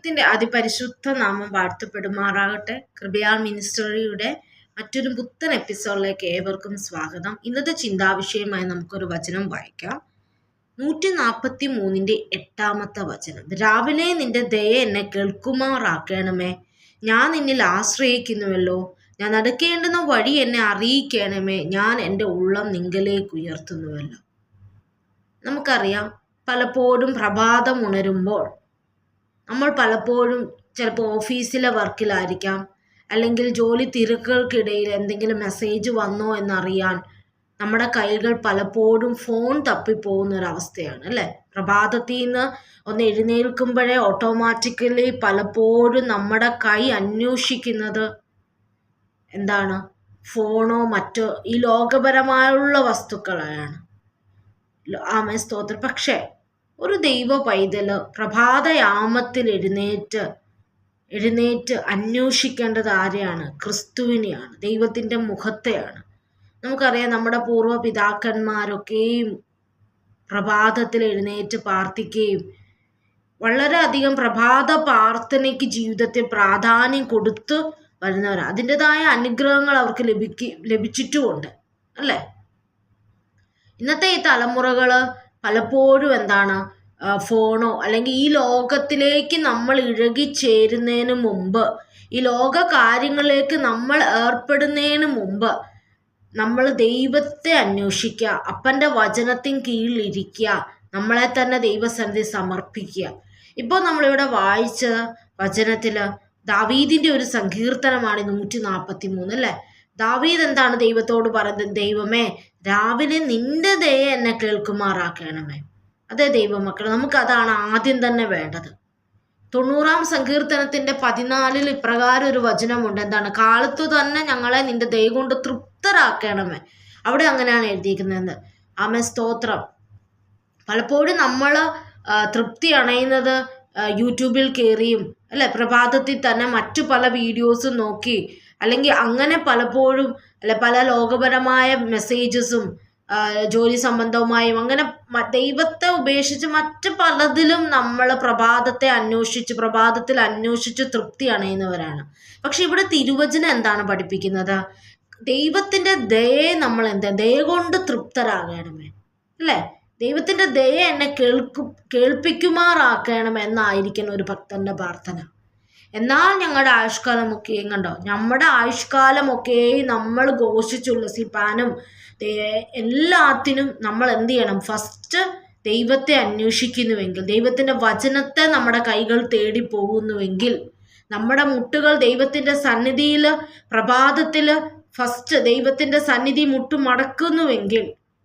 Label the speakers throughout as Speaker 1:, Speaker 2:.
Speaker 1: ദൈവത്തിന്റെ അതിപരിശുദ്ധ നാമം വാഴ്ത്തപ്പെടുമാറാകട്ടെ. കൃപയാ മിനിസ്റ്ററിയുടെ മറ്റൊരു പുത്തൻ എപ്പിസോഡിലേക്ക് ഏവർക്കും സ്വാഗതം. ഇന്നത്തെ ചിന്താവിഷയമായി നമുക്കൊരു വചനം വായിക്കാം. നൂറ്റി നാൽപ്പത്തി മൂന്നിന്റെ എട്ടാമത്തെ വചനം. രാവിലെ നിന്റെ ദയ എന്നെ കേൾക്കുമാറാക്കണമേ. ഞാൻ നിന്നിൽ ആശ്രയിക്കുന്നുവല്ലോ. ഞാൻ നടക്കേണ്ടുന്ന വഴി എന്നെ അറിയിക്കണമേ. ഞാൻ എന്റെ ഉള്ളം നിങ്കലേക്ക് ഉയർത്തുന്നുവല്ലോ. നമുക്കറിയാം പലപ്പോഴും പ്രഭാതം ഉണരുമ്പോൾ നമ്മൾ പലപ്പോഴും ചിലപ്പോൾ ഓഫീസിലെ വർക്കിലായിരിക്കാം. അല്ലെങ്കിൽ ജോലി തിരക്കുകൾക്കിടയിൽ എന്തെങ്കിലും മെസ്സേജ് വന്നോ എന്നറിയാൻ നമ്മുടെ കൈകൾ പലപ്പോഴും ഫോൺ തപ്പിപ്പോകുന്ന ഒരവസ്ഥയാണ് അല്ലേ? പ്രഭാതത്തിൽ നിന്ന് ഒന്ന് എഴുന്നേൽക്കുമ്പോഴേ ഓട്ടോമാറ്റിക്കലി പലപ്പോഴും നമ്മുടെ കൈ അന്വേഷിക്കുന്നത് എന്താണ്? ഫോണോ മറ്റോ ഈ ലോകപരമായുള്ള വസ്തുക്കളാണ്. ആമേ സ്തോത്രം. പക്ഷേ ഒരു ദൈവ പൈതൽ പ്രഭാതയാമത്തിൽ എഴുന്നേറ്റ് എഴുന്നേറ്റ് അന്വേഷിക്കേണ്ടത് ആരെയാണ്? ക്രിസ്തുവിനെയാണ് ദൈവത്തിന്റെ മുഖത്തെയാണ്. നമുക്കറിയാം നമ്മുടെ പൂർവ പിതാക്കന്മാരൊക്കെയും പ്രഭാതത്തിൽ എഴുന്നേറ്റ് പ്രാർത്ഥിക്കുകയും വളരെയധികം പ്രഭാത പ്രാർത്ഥനയ്ക്ക് ജീവിതത്തെ പ്രാധാന്യം കൊടുത്ത് വരുന്നവരാണ് അതിന്റെതായ അനുഗ്രഹങ്ങൾ അവർക്ക് ലഭിക്ക ലഭിച്ചിട്ടുമുണ്ട് അല്ലേ? ഇന്നത്തെ ഈ തലമുറകൾ പലപ്പോഴും എന്താണ് ഫോണോ അല്ലെങ്കിൽ ഈ ലോകത്തിലേക്ക് നമ്മൾ ഇഴകിച്ചേരുന്നതിന് മുമ്പ് ഈ ലോക കാര്യങ്ങളിലേക്ക് നമ്മൾ ഏർപ്പെടുന്നതിന് മുമ്പ് നമ്മൾ ദൈവത്തെ അന്വേഷിക്കുക അപ്പന്റെ വചനത്തിന് കീഴിലിരിക്കുക നമ്മളെ തന്നെ ദൈവസന്നിധി സമർപ്പിക്കുക. ഇപ്പോൾ നമ്മളിവിടെ വായിച്ച വചനത്തിൽ ദാവീദിന്റെ ഒരു സങ്കീർത്തനമാണ് നൂറ്റി നാൽപ്പത്തി മൂന്ന് അല്ലേ? ദാവീദ് എന്താണ് ദൈവത്തോട് പറയുന്നത്? ദൈവമേ രാവിലെ നിന്റെ ദയ എന്നെ കേൾക്കുമാറാക്കണമേ. അതെ ദൈവമക്കൾ നമുക്കതാണ് ആദ്യം തന്നെ വേണ്ടത്. തൊണ്ണൂറാം സങ്കീർത്തനത്തിന്റെ പതിനാലിൽ ഇപ്രകാരം ഒരു വചനമുണ്ട്. എന്താണ്? കാലത്തു തന്നെ ഞങ്ങളെ നിന്റെ ദയ കൊണ്ട് തൃപ്തരാക്കണമേ. അവിടെ അങ്ങനെയാണ് എഴുതിയിരിക്കുന്നത്. ആമ സ്തോത്രം. പലപ്പോഴും നമ്മൾ തൃപ്തി അണയുന്നത് യൂട്യൂബിൽ കയറിയും അല്ലെ? പ്രഭാതത്തിൽ തന്നെ മറ്റു പല വീഡിയോസും നോക്കി അല്ലെങ്കിൽ അങ്ങനെ പലപ്പോഴും അല്ലെ പല ലോകപരമായ മെസ്സേജസും ജോലി സംബന്ധവുമായും അങ്ങനെ ദൈവത്തെ ഉപേക്ഷിച്ച് മറ്റ് പലതിലും നമ്മൾ പ്രഭാതത്തെ അന്വേഷിച്ച് പ്രഭാതത്തിൽ അന്വേഷിച്ച് തൃപ്തി അണയുന്നവരാണ്. പക്ഷെ ഇവിടെ തിരുവചനം എന്താണ് പഠിപ്പിക്കുന്നത്? ദൈവത്തിന്റെ ദയെ നമ്മൾ എന്താ ദയ കൊണ്ട് തൃപ്തരാകണമേ അല്ലേ? ദൈവത്തിന്റെ ദയ എന്നെ കേൾക്കു കേൾപ്പിക്കുമാറാക്കണം എന്നായിരിക്കണം ഒരു ഭക്തന്റെ പ്രാർത്ഥന. എന്നാൽ ഞങ്ങളുടെ ആയുഷ്കാലമൊക്കെയും കണ്ടോ? നമ്മുടെ ആയുഷ്കാലമൊക്കെയും നമ്മൾ ഘോഷിച്ചുല്ലസിപ്പാനും എല്ലാത്തിനും നമ്മൾ എന്ത് ചെയ്യണം? ഫസ്റ്റ് ദൈവത്തെ അന്വേഷിക്കുന്നുവെങ്കിൽ ദൈവത്തിന്റെ വചനത്തെ നമ്മുടെ കൈകൾ തേടി പോകുന്നുവെങ്കിൽ നമ്മുടെ മുട്ടുകൾ ദൈവത്തിന്റെ സന്നിധിയിൽ പ്രഭാതത്തിൽ ഫസ്റ്റ് ദൈവത്തിന്റെ സന്നിധി മുട്ടുമടക്കുന്നുവെങ്കിൽ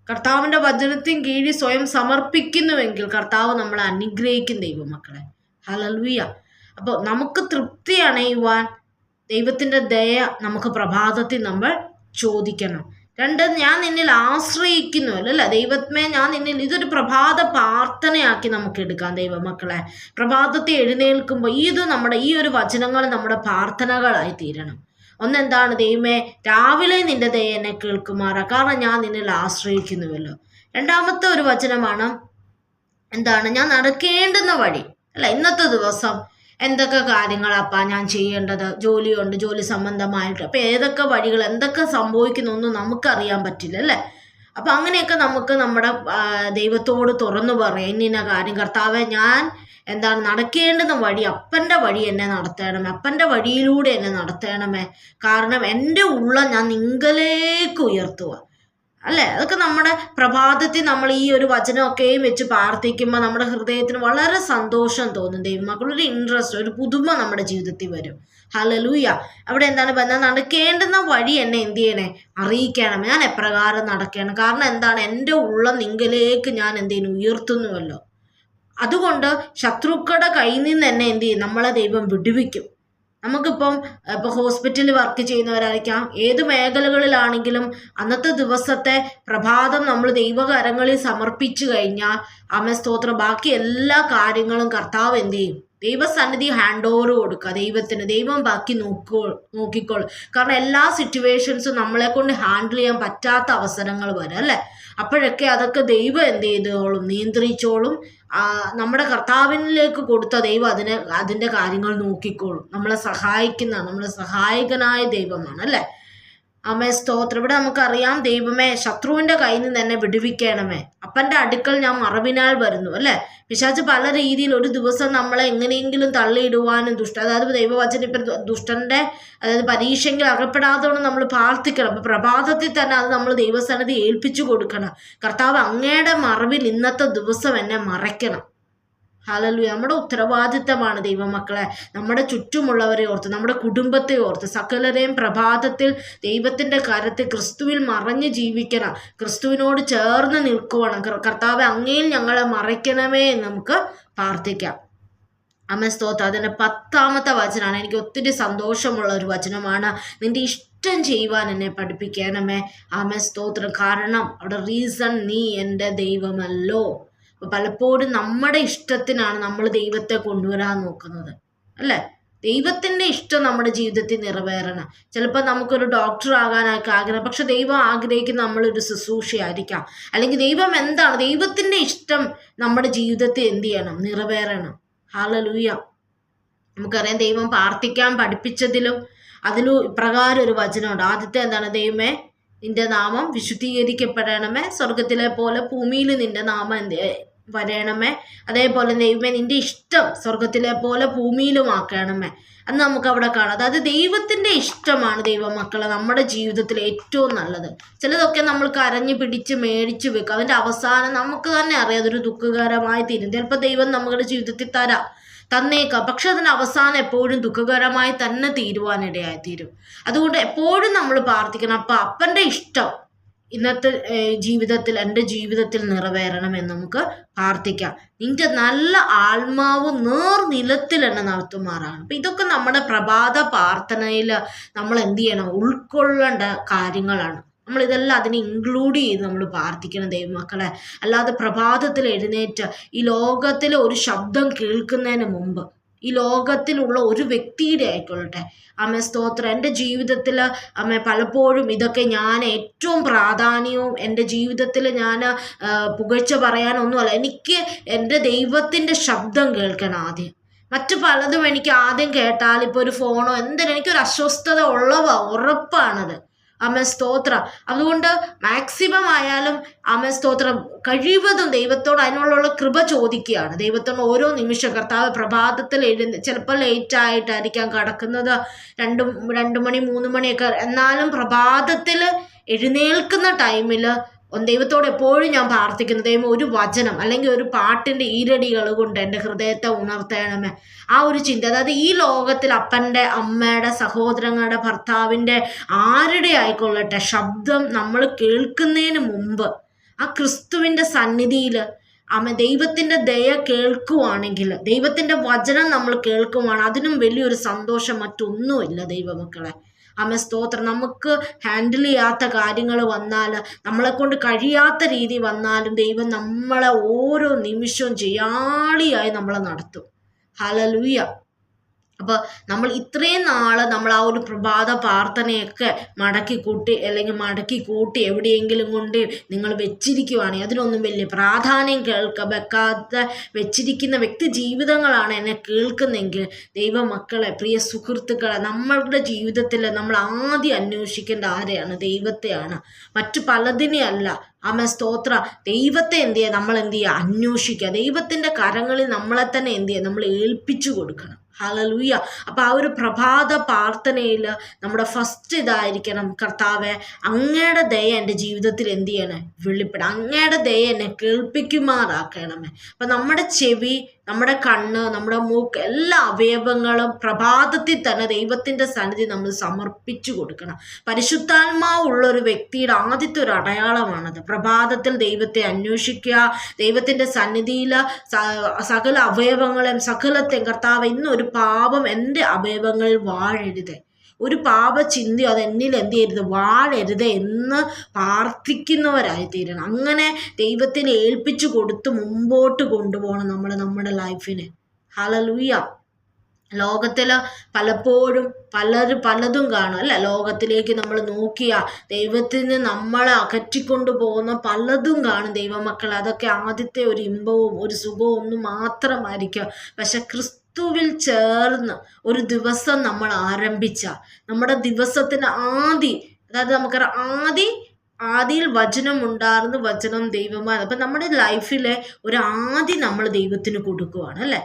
Speaker 1: കർത്താവിന്റെ വചനത്തിന് കീഴിൽ സ്വയം സമർപ്പിക്കുന്നുവെങ്കിൽ കർത്താവ് നമ്മളെ അനുഗ്രഹിക്കും ദൈവമക്കളെ. ഹലൽവിയ അപ്പോൾ നമുക്ക് തൃപ്തി അണയുവാൻ ദൈവത്തിന്റെ ദയ നമുക്ക് പ്രഭാതത്തിൽ നമ്മൾ ചോദിക്കണം. രണ്ട് ഞാൻ നിന്നിൽ ആശ്രയിക്കുന്നു അല്ല ദൈവത്മേ ഞാൻ നിന്നിൽ ഇതൊരു പ്രഭാത പ്രാർത്ഥനയാക്കി നമുക്ക് എടുക്കാം ദൈവമക്കളെ. പ്രഭാതത്തെ എഴുന്നേൽക്കുമ്പോൾ ഇത് നമ്മുടെ ഈ ഒരു വചനങ്ങൾ നമ്മുടെ പ്രാർത്ഥനകളായി തീരണം. ഒന്നെന്താണ് ദൈവമേ രാവിലെ നിന്റെ ദയ എന്നെ കേൾക്കുമാറ കാരണം ഞാൻ നിന്നിൽ ആശ്രയിക്കുന്നുവല്ലോ. രണ്ടാമത്തെ ഒരു വചനമാണ് എന്താണ് ഞാൻ നടക്കേണ്ടുന്ന വഴി. അല്ല ഇന്നത്തെ ദിവസം എന്തൊക്കെ കാര്യങ്ങളാപ്പാ ഞാൻ ചെയ്യേണ്ടത്? ജോലിയുണ്ട് ജോലി സംബന്ധമായിട്ട്. അപ്പം ഏതൊക്കെ വഴികൾ എന്തൊക്കെ സംഭവിക്കുന്നൊന്നും നമുക്കറിയാൻ പറ്റില്ല അല്ലേ? അപ്പം അങ്ങനെയൊക്കെ നമുക്ക് നമ്മുടെ ദൈവത്തോട് തുറന്നു പറയാം. ഇന്നിന്ന കാര്യം കർത്താവെ ഞാൻ എന്താണ് നടക്കേണ്ടുന്ന വഴി അപ്പന്റെ വഴി എന്നെ നടത്തണമേ. അപ്പന്റെ വഴിയിലൂടെ എന്നെ നടത്തണമേ. കാരണം എന്റെ ഉള്ള ഞാൻ നിങ്കലേക്ക് ഉയർത്തുക അല്ലേ? അതൊക്കെ നമ്മുടെ പ്രഭാതത്തിൽ നമ്മൾ ഈ ഒരു വചനമൊക്കെയും വെച്ച് പ്രാർത്ഥിക്കുമ്പോൾ നമ്മുടെ ഹൃദയത്തിന് വളരെ സന്തോഷം തോന്നും. ദൈവമക്കളൊരു ഇൻട്രസ്റ്റ് ഒരു പുതുമ നമ്മുടെ ജീവിതത്തിൽ വരും. ഹലലൂയ അവിടെ എന്താണ് പറഞ്ഞാൽ നടക്കേണ്ടുന്ന വഴി എന്നെ എന്ത് ചെയ്യണേ? അറിയിക്കണം. ഞാൻ എപ്രകാരം നടക്കണം? കാരണം എന്താണ്? എന്റെ ഉള്ള നിങ്കലേക്ക് ഞാൻ എന്തെങ്കിലും ഉയർത്തുന്നുവല്ലോ. അതുകൊണ്ട് ശത്രുക്കളുടെ കയ്യിൽ നിന്ന് തന്നെ എന്ത് ചെയ്യും? നമ്മളെ ദൈവം വിടുവിക്കും. നമുക്കിപ്പം ഇപ്പോൾ ഹോസ്പിറ്റലിൽ വർക്ക് ചെയ്യുന്നവരായിരിക്കാം. ഏത് മേഖലകളിലാണെങ്കിലും അന്നത്തെ ദിവസത്തെ പ്രഭാതം നമ്മൾ ദൈവകരങ്ങളിൽ സമർപ്പിച്ചു കഴിഞ്ഞാൽ അമ്മ സ്തോത്രം. ബാക്കി എല്ലാ കാര്യങ്ങളും കർത്താവ് എന്ത് ചെയ്യും? ദൈവസന്നിധി ഹാൻഡ് ഓവർ കൊടുക്കുക. ദൈവത്തിന് ദൈവം ബാക്കി നോക്കോ നോക്കിക്കോളും. കാരണം എല്ലാ സിറ്റുവേഷൻസും നമ്മളെ കൊണ്ട് ഹാൻഡിൽ ചെയ്യാൻ പറ്റാത്ത അവസരങ്ങൾ വരും അല്ലേ? അപ്പോഴൊക്കെ അതൊക്കെ ദൈവം എന്ത് ചെയ്തോളും? നിയന്ത്രിച്ചോളും. നമ്മുടെ കർത്താവിനിലേക്ക് കൊടുത്ത ദൈവം അതിനെ അതിന്റെ കാര്യങ്ങൾ നോക്കിക്കോളും. നമ്മളെ സഹായിക്കുന്ന നമ്മളെ സഹായകനായ ദൈവമാണ് അല്ലേ? അമ്മേ സ്തോത്രം. ഇവിടെ നമുക്കറിയാം ദൈവമേ ശത്രുവിന്റെ കയ്യിൽ നിന്ന് എന്നെ വിടുവിക്കണമേ. അപ്പന്റെ അടുക്കൽ ഞാൻ മറവിനാൽ വരുന്നു അല്ലേ? പിശാച്ച് പല രീതിയിൽ ഒരു ദിവസം നമ്മളെ എങ്ങനെയെങ്കിലും തള്ളിയിടുവാനും ദുഷ്ട അതായത് ദൈവവചന ഇപ്പം ദുഷ്ടന്റെ അതായത് പരീക്ഷയെങ്കിൽ അകപ്പെടാതെ നമ്മൾ പ്രാർത്ഥിക്കണം. അപ്പം പ്രഭാതത്തിൽ തന്നെ അത് നമ്മൾ ദൈവസ്ഥാനത്ത് ഏൽപ്പിച്ചു കൊടുക്കണം. കർത്താവ് അങ്ങയുടെ മറവിൽ ഇന്നത്തെ ദിവസം എന്നെ മറയ്ക്കണം. ഹാലലു നമ്മുടെ ഉത്തരവാദിത്തമാണ് ദൈവമക്കളെ. നമ്മുടെ ചുറ്റുമുള്ളവരെ ഓർത്ത് നമ്മുടെ കുടുംബത്തെ ഓർത്ത് സകലരെയും പ്രഭാതത്തിൽ ദൈവത്തിന്റെ കാര്യത്തിൽ ക്രിസ്തുവിൽ മറഞ്ഞ് ജീവിക്കണം. ക്രിസ്തുവിനോട് ചേർന്ന് നിൽക്കുവണം. കർത്താവ് അങ്ങയിൽ ഞങ്ങളെ മറയ്ക്കണമേ എന്ന് നമുക്ക് പ്രാർത്ഥിക്കാം. അമ്മ സ്തോത്രം. അതിന്റെ പത്താമത്തെ വചനമാണ് എനിക്ക് ഒത്തിരി സന്തോഷമുള്ള ഒരു വചനമാണ്. നിന്റെ ഇഷ്ടം ചെയ്യുവാൻ എന്നെ പഠിപ്പിക്കണമേ. അമ്മ സ്തോത്രം. കാരണം അവിടെ റീസൺ നീ എന്റെ ദൈവമല്ലോ. പലപ്പോഴും നമ്മുടെ ഇഷ്ടത്തിനാണ് നമ്മൾ ദൈവത്തെ കൊണ്ടുവരാൻ നോക്കുന്നത് അല്ലേ? ദൈവത്തിന്റെ ഇഷ്ടം നമ്മുടെ ജീവിതത്തിൽ നിറവേറണം. ചിലപ്പോൾ നമുക്കൊരു ഡോക്ടർ ആകാനൊക്കെ ആഗ്രഹം പക്ഷെ ദൈവം ആഗ്രഹിക്കുന്ന നമ്മളൊരു ശുശ്രൂഷയായിരിക്കാം. അല്ലെങ്കിൽ ദൈവം എന്താണ് ദൈവത്തിന്റെ ഇഷ്ടം നമ്മുടെ ജീവിതത്തിൽ എന്ത് ചെയ്യണം? നിറവേറണം. ഹാലലൂയ നമുക്കറിയാം ദൈവം പ്രാർത്ഥിക്കാൻ പഠിപ്പിച്ചതിലും അതിലും ഇപ്രകാരം ഒരു വചനമുണ്ട്. ആദ്യത്തെ എന്താണ്? ദൈവമേ നിന്റെ നാമം വിശുദ്ധീകരിക്കപ്പെടണമേ. സ്വർഗത്തിലെ പോലെ ഭൂമിയിൽ നിന്റെ നാമം വരണമേ അതേപോലെ ദൈവമേ നിന്റെ ഇഷ്ടം സ്വർഗത്തിലെ പോലെ ഭൂമിയിലും ആക്കണമേ അന്ന് നമുക്ക് അവിടെ കാണാം. അതായത് ദൈവത്തിന്റെ ഇഷ്ടമാണ് ദൈവമക്കളെ നമ്മുടെ ജീവിതത്തിൽ ഏറ്റവും നല്ലത്. ചിലതൊക്കെ നമ്മൾ കരഞ്ഞു പിടിച്ച് മേടിച്ച് വെക്കും. അതിന്റെ അവസാനം നമുക്ക് തന്നെ അറിയാം അതൊരു ദുഃഖകരമായി തീരും ചിലപ്പോൾ ദൈവം നമ്മുടെ ജീവിതത്തിൽ തരാം. തന്നേക്കാം. പക്ഷെ അതിന് അവസാനം എപ്പോഴും ദുഃഖകരമായി തന്നെ തീരുവാനിടയായി തീരും അതുകൊണ്ട് എപ്പോഴും നമ്മൾ പ്രാർത്ഥിക്കണം. അപ്പം അപ്പന്റെ ഇഷ്ടം ഇന്നത്തെ ജീവിതത്തിൽ എന്റെ ജീവിതത്തിൽ നിറവേറണമെന്ന് നമുക്ക് പ്രാർത്ഥിക്കാം. നിന്റെ നല്ല ആത്മാവ് നേർ നിലത്തിൽ എന്നെ നടത്തുമാറാണ് അപ്പം ഇതൊക്കെ നമ്മുടെ പ്രഭാത പ്രാർത്ഥനയിൽ നമ്മൾ എന്ത് ചെയ്യണം? ഉൾക്കൊള്ളേണ്ട കാര്യങ്ങളാണ്. നമ്മൾ ഇതെല്ലാം അതിനെ ഇൻക്ലൂഡ് ചെയ്ത് നമ്മൾ പ്രാർത്ഥിക്കണം ദൈവമക്കളെ. അല്ലാതെ പ്രഭാതത്തിൽ എഴുന്നേറ്റ് ഈ ലോകത്തിലെ ഒരു ശബ്ദം കേൾക്കുന്നതിന് മുമ്പ് ഈ ലോകത്തിലുള്ള ഒരു വ്യക്തിയുടെ ആയിക്കൊള്ളട്ടെ. അമ്മ സ്തോത്രം. എന്റെ ജീവിതത്തിൽ അമ്മ പലപ്പോഴും ഇതൊക്കെ ഞാൻ ഏറ്റവും പ്രാധാന്യവും എന്റെ ജീവിതത്തിൽ ഞാൻ പുകഴ്ച പറയാനൊന്നുമല്ല. എനിക്ക് എന്റെ ദൈവത്തിന്റെ ശബ്ദം കേൾക്കണം ആദ്യം. മറ്റു പലതും എനിക്ക് ആദ്യം കേട്ടാൽ ഇപ്പോൾ ഒരു ഫോണോ എന്തിനും എനിക്കൊരു അസ്വസ്ഥത ഉള്ളവ ഉറപ്പാണത്. അമ്മ സ്തോത്രം. അതുകൊണ്ട് മാക്സിമം ആയാലും അമ്മ സ്തോത്രം. കഴിവതും ദൈവത്തോട് അതിനുള്ള കൃപ ചോദിക്കുകയാണ്. ദൈവത്തോട് ഓരോ നിമിഷം കർത്താവ് പ്രഭാതത്തിൽ എഴുന്ന ചിലപ്പോൾ ലേറ്റ് ആയിട്ടായിരിക്കാം കടക്കുന്നത്. രണ്ടും രണ്ട് മണി മൂന്ന് മണിയൊക്കെ എന്നാലും പ്രഭാതത്തിൽ എഴുന്നേൽക്കുന്ന ടൈമിൽ ദൈവത്തോട് എപ്പോഴും ഞാൻ പ്രാർത്ഥിക്കുന്നു. ദൈവം ഒരു വചനം അല്ലെങ്കിൽ ഒരു പാട്ടിന്റെ ഈരടികൾ കൊണ്ട് എന്റെ ഹൃദയത്തെ ഉണർത്തണമേ. ആ ഒരു ചിന്ത അതായത് ഈ ലോകത്തിൽ അപ്പന്റെ അമ്മയുടെ സഹോദരങ്ങളുടെ ഭർത്താവിന്റെ ആരുടെ ആയിക്കൊള്ളട്ടെ ശബ്ദം നമ്മൾ കേൾക്കുന്നതിന് മുമ്പ് ആ ക്രിസ്തുവിന്റെ സന്നിധിയിൽ അമ്മ ദൈവത്തിന്റെ ദയ കേൾക്കുവാണെങ്കിൽ ദൈവത്തിന്റെ വചനം നമ്മൾ കേൾക്കുവാണ്. അതിനും വലിയൊരു സന്തോഷം മറ്റൊന്നുമില്ല ദൈവമക്കളെ. അമ്മ സ്തോത്രം. നമുക്ക് ഹാൻഡിൽ ചെയ്യാത്ത കാര്യങ്ങൾ വന്നാൽ നമ്മളെ കൊണ്ട് കഴിയാത്ത രീതി വന്നാലും ദൈവം നമ്മളെ ഓരോ നിമിഷവും ചെയ്യാളിയായി നമ്മളെ നടത്തും. ഹലലുയ്യ അപ്പോൾ നമ്മൾ ഇത്രയും നാൾ നമ്മൾ ആ ഒരു പ്രഭാത പ്രാർത്ഥനയൊക്കെ മടക്കി കൂട്ടി അല്ലെങ്കിൽ മടക്കി കൂട്ടി എവിടെയെങ്കിലും കൊണ്ട് നിങ്ങൾ വെച്ചിരിക്കുവാണെങ്കിൽ അതിനൊന്നും വലിയ പ്രാധാന്യം കേൾക്ക വെക്കാതെ വെച്ചിരിക്കുന്ന വ്യക്തി ജീവിതങ്ങളാണ് എന്നെ കേൾക്കുന്നെങ്കിൽ ദൈവമക്കളെ പ്രിയ സുഹൃത്തുക്കളെ നമ്മളുടെ ജീവിതത്തിൽ നമ്മൾ ആദ്യം അന്വേഷിക്കേണ്ട ആരെയാണ്? ദൈവത്തെയാണ്. മറ്റു പലതിനെ അല്ല. അമ്മ സ്തോത്ര. ദൈവത്തെ എന്ത് ചെയ്യുക? നമ്മൾ എന്ത് ചെയ്യുക? അന്വേഷിക്കുക. ദൈവത്തിന്റെ കരങ്ങളിൽ നമ്മളെ തന്നെ എന്ത് ചെയ്യുക? നമ്മൾ ഏൽപ്പിച്ചു കൊടുക്കണം. ഹലലൂയ അപ്പം ആ ഒരു പ്രഭാത പ്രാർത്ഥനയിൽ നമ്മുടെ ഫസ്റ്റ് ഇതായിരിക്കണം. കർത്താവെ അങ്ങയുടെ ദയ എന്റെ ജീവിതത്തിൽ എന്ത് ചെയ്യണേ? വെളിപ്പെടാം അങ്ങയുടെ ദയ എന്നെ കേൾപ്പിക്കുമാറാക്കണമേ. അപ്പം നമ്മുടെ ചെവി നമ്മുടെ കണ്ണ് നമ്മുടെ മൂക്ക് എല്ലാ അവയവങ്ങളും പ്രഭാതത്തിൽ തന്നെ ദൈവത്തിന്റെ സന്നിധി നമ്മൾ സമർപ്പിച്ചു കൊടുക്കണം. പരിശുദ്ധാത്മാവുള്ള ഒരു വ്യക്തിയുടെ ആദ്യത്തെ ഒരു അടയാളമാണത്. പ്രഭാതത്തിൽ ദൈവത്തെ അന്വേഷിക്കുക ദൈവത്തിന്റെ സന്നിധിയിൽ സകല അവയവങ്ങളെയും സകലത്തെയും കർത്താവ് ഇന്നൊരു പാപം എന്റെ അവയവങ്ങളിൽ വാഴരുത്. ഒരു പാപചിന്തി അത് എന്നിൽ എന്ത് ചെയ്യരുത് വാഴരുത് എന്ന് പ്രാർത്ഥിക്കുന്നവരായി തീരണം അങ്ങനെ ദൈവത്തിന് ഏൽപ്പിച്ചു കൊടുത്ത് മുമ്പോട്ട് കൊണ്ടുപോകണം നമ്മൾ നമ്മുടെ ലൈഫിനെ ഹലലൂയ ലോകത്തിൽ പലപ്പോഴും പലരും പലതും കാണും. അല്ല? ലോകത്തിലേക്ക് നമ്മൾ നോക്കിയ ദൈവത്തിന് നമ്മളെ അകറ്റിക്കൊണ്ടു പോകുന്ന പലതും കാണും ദൈവമക്കൾ അതൊക്കെ ആദ്യത്തെ ഒരു ഇമ്പവും ഒരു സുഖവും ഒന്നും മാത്രമായിരിക്കും. പക്ഷെ ക്രിസ്തുവിൽ ചേർന്ന് ഒരു ദിവസം നമ്മൾ ആരംഭിച്ച. നമ്മുടെ ദിവസത്തിന് ആദി അതായത് നമുക്കറിയാം ആദി ആദിയിൽ വചനം ഉണ്ടായിരുന്നു വചനം ദൈവമാണ് അപ്പം നമ്മുടെ ലൈഫിലെ ഒരു ആദി നമ്മൾ ദൈവത്തിന് കൊടുക്കുവാണ് അല്ലേ?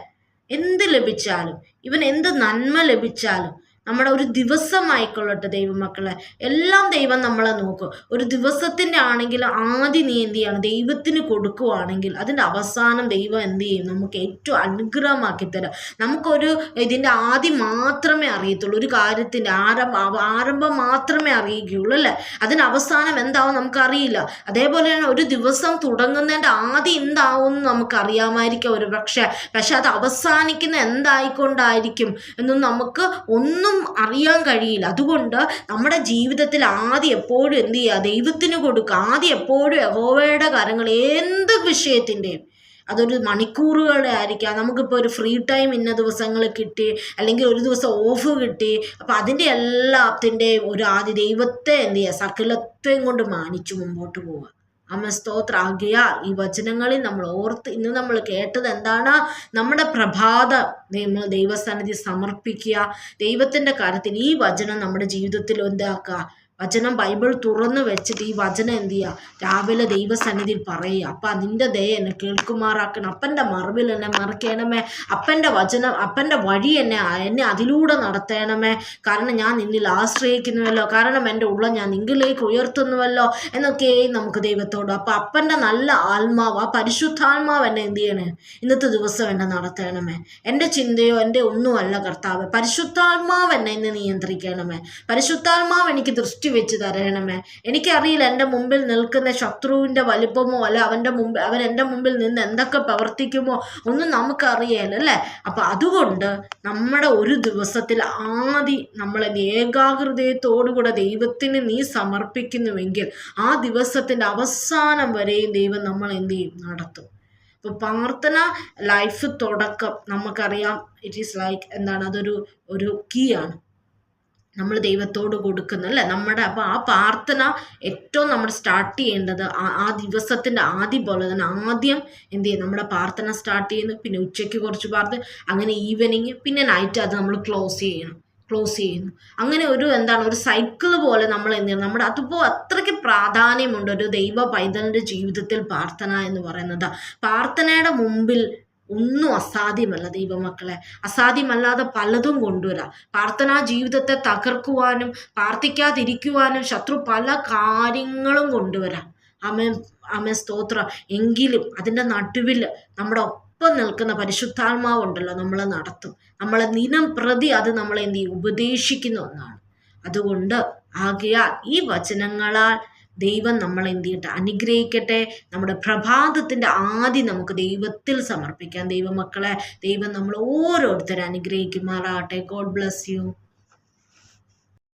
Speaker 1: എന്ത് ലഭിച്ചാലും ഇവൻ എന്ത് നന്മ ലഭിച്ചാലും നമ്മുടെ ഒരു ദിവസമായിക്കൊള്ളട്ടെ ദൈവമക്കളെ. എല്ലാം ദൈവം നമ്മളെ നോക്കും. ഒരു ദിവസത്തിന്റെ ആണെങ്കിൽ ആദ്യം നീ എന്ത് ചെയ്യണം? ദൈവത്തിന് കൊടുക്കുവാണെങ്കിൽ അതിന്റെ അവസാനം ദൈവം എന്ത് ചെയ്യും? നമുക്ക് ഏറ്റവും അനുഗ്രഹമാക്കി തരാം. നമുക്കൊരു ഇതിന്റെ ആദ്യം മാത്രമേ അറിയത്തുള്ളൂ. ഒരു കാര്യത്തിന്റെ ആരംഭം ആരംഭം മാത്രമേ അറിയുകയുള്ളൂ അല്ലേ? അതിന്റെ അവസാനം എന്താവും നമുക്കറിയില്ല. അതേപോലെയാണ് ഒരു ദിവസം തുടങ്ങുന്നതിന്റെ ആദ്യം എന്താവും എന്ന് നമുക്കറിയാമായിരിക്കും ഒരു പക്ഷേ പക്ഷെ അത് അവസാനിക്കുന്ന എന്തായിക്കൊണ്ടായിരിക്കും? എന്നും നമുക്ക് ഒന്നും ഒന്നും അറിയാൻ കഴിയില്ല. അതുകൊണ്ട് നമ്മുടെ ജീവിതത്തിൽ ആദ്യം എപ്പോഴും എന്ത് ചെയ്യുക? ദൈവത്തിന് കൊടുക്കുക. ആദ്യം എപ്പോഴും യഹോവയുടെ കാര്യങ്ങൾ എന്ത് വിഷയത്തിന്റെയും. അതൊരു മണിക്കൂറുകളുടെ ആയിരിക്കാം. നമുക്കിപ്പോൾ ഒരു ഫ്രീ ടൈം ഇന്ന ദിവസങ്ങൾ കിട്ടി അല്ലെങ്കിൽ ഒരു ദിവസം ഓഫ് കിട്ടി. അപ്പോൾ അതിന്റെ എല്ലാത്തിന്റെയും ഒരു ആദ്യ ദൈവത്തെ എന്ത് ചെയ്യുക? സകലത്തെയും കൊണ്ട് മാനിച്ചു മുമ്പോട്ട് പോവുക. അമ്മ സ്തോത്ര സ്തോത്രാകിയാൽ ഈ വചനങ്ങളിൽ നമ്മൾ ഓർത്ത് ഇന്ന് നമ്മൾ കേട്ടത് എന്താണ്? നമ്മുടെ പ്രഭാത നമ്മൾ ദൈവസന്നിധി സമർപ്പിക്കുക. ദൈവത്തിന്റെ കാര്യത്തിൽ ഈ വചനം നമ്മുടെ ജീവിതത്തിൽ എന്താക്കുക? വചനം ബൈബിൾ തുറന്ന് വെച്ചിട്ട് ഈ വചനം എന്ത് ചെയ്യുക രാവിലെ ദൈവസന്നിധിയിൽ പറയുക. അപ്പം അതിന്റെ ദയ എന്നെ കേൾക്കുമാറാക്കണം. അപ്പന്റെ മറവിൽ എന്നെ മറക്കണമേ അപ്പന്റെ വചനം അപ്പന്റെ വഴി എന്നെ എന്നെ അതിലൂടെ നടത്തണമേ. കാരണം ഞാൻ നിന്നിൽ ആശ്രയിക്കുന്നുവല്ലോ. കാരണം എന്റെ ഉള്ള ഞാൻ നിങ്കിലേക്ക് ഉയർത്തുന്നുവല്ലോ എന്നൊക്കെ നമുക്ക് ദൈവത്തോട്. അപ്പം അപ്പന്റെ നല്ല ആത്മാവ് ആ പരിശുദ്ധാത്മാവ് എന്നെ എന്ത് ചെയ്യണേ? ഇന്നത്തെ ദിവസം എന്നെ നടത്തണമേ. എന്റെ ചിന്തയോ എന്റെ ഒന്നുമല്ല കർത്താവ്. പരിശുദ്ധാത്മാവ് എന്നെ ഇന്ന് നിയന്ത്രിക്കണമേ. പരിശുദ്ധാത്മാവ് എനിക്ക് ദൃഷ്ടി വെച്ച് തരണമേ. എനിക്കറിയില്ല എന്റെ മുമ്പിൽ നിൽക്കുന്ന ശത്രുവിന്റെ വലിപ്പമോ അല്ല അവന്റെ മുമ്പിൽ അവൻ എന്റെ മുമ്പിൽ നിന്ന് എന്തൊക്കെ പ്രവർത്തിക്കുമോ ഒന്നും നമുക്കറിയാലോ അല്ലേ? അപ്പം അതുകൊണ്ട് നമ്മുടെ ഒരു ദിവസത്തിൽ ആദ്യം നമ്മളെ ഏകാഗ്രതയത്തോടുകൂടെ ദൈവത്തിന് നീ സമർപ്പിക്കുന്നുവെങ്കിൽ ആ ദിവസത്തിന്റെ അവസാനം വരെയും ദൈവം നമ്മൾ എന്ത് ചെയ്യും? നടത്തും. അപ്പോൾ പ്രാർത്ഥന ലൈഫ് തുടക്കം നമുക്കറിയാം. ഇറ്റ് ഈസ് ലൈക്ക് എന്താണ്? അതൊരു ഒരു കീ ആണ്. നമ്മൾ ദൈവത്തോട് കൊടുക്കുന്ന അല്ലേ? നമ്മുടെ അപ്പോൾ ആ പ്രാർത്ഥന ഏറ്റവും നമ്മൾ സ്റ്റാർട്ട് ചെയ്യേണ്ടത് ആ ദിവസത്തിന്റെ ആദ്യം പോലെ തന്നെ ആദ്യം എന്ത് ചെയ്യും? നമ്മുടെ പ്രാർത്ഥന സ്റ്റാർട്ട് ചെയ്യുന്നു പിന്നെ ഉച്ചയ്ക്ക് കുറച്ച് പ്രാർത്ഥന അങ്ങനെ ഈവനിങ് പിന്നെ നൈറ്റ് അത് നമ്മൾ ക്ലോസ് ചെയ്യണം ക്ലോസ് ചെയ്യുന്നു. അങ്ങനെ ഒരു എന്താണ് ഒരു സൈക്കിൾ പോലെ നമ്മൾ എന്ത് ചെയ്യണം? നമ്മുടെ അതിപ്പോൾ അത്രയ്ക്ക് പ്രാധാന്യമുണ്ട് ഒരു ദൈവ പൈതലിന്റെ ജീവിതത്തിൽ പ്രാർത്ഥന എന്ന് പറയുന്നത്. പ്രാർത്ഥനയുടെ മുമ്പിൽ ഒന്നും അസാധ്യമല്ല ദൈവമക്കളെ. അസാധ്യമല്ലാതെ പലതും കൊണ്ടുവരാം. പ്രാർത്ഥനാ ജീവിതത്തെ തകർക്കുവാനും പ്രാർത്ഥിക്കാതിരിക്കുവാനും ശത്രു പല കാര്യങ്ങളും കൊണ്ടുവരാം. അമേ അമേ സ്തോത്രം. എങ്കിലും അതിന്റെ നടുവിൽ നമ്മുടെ ഒപ്പം നിൽക്കുന്ന പരിശുദ്ധാത്മാവുണ്ടല്ലോ നമ്മളെ നടത്തും. നമ്മളെ ദിനം പ്രതി അത് നമ്മളെ എന്ത് ഉപദേശിക്കുന്ന ഒന്നാണ്. അതുകൊണ്ട് ആകയാൽ ഈ വചനങ്ങളാൽ ദൈവം നമ്മളെ എന്ത് ചെയ്യട്ടെ അനുഗ്രഹിക്കട്ടെ. നമ്മുടെ പ്രഭാതത്തിന്റെ ആദ്യം നമുക്ക് ദൈവത്തിൽ സമർപ്പിക്കാം. ദൈവമക്കളെ ദൈവം നമ്മൾ ഓരോരുത്തരെ അനുഗ്രഹിക്കുമാറാകട്ടെ. God bless you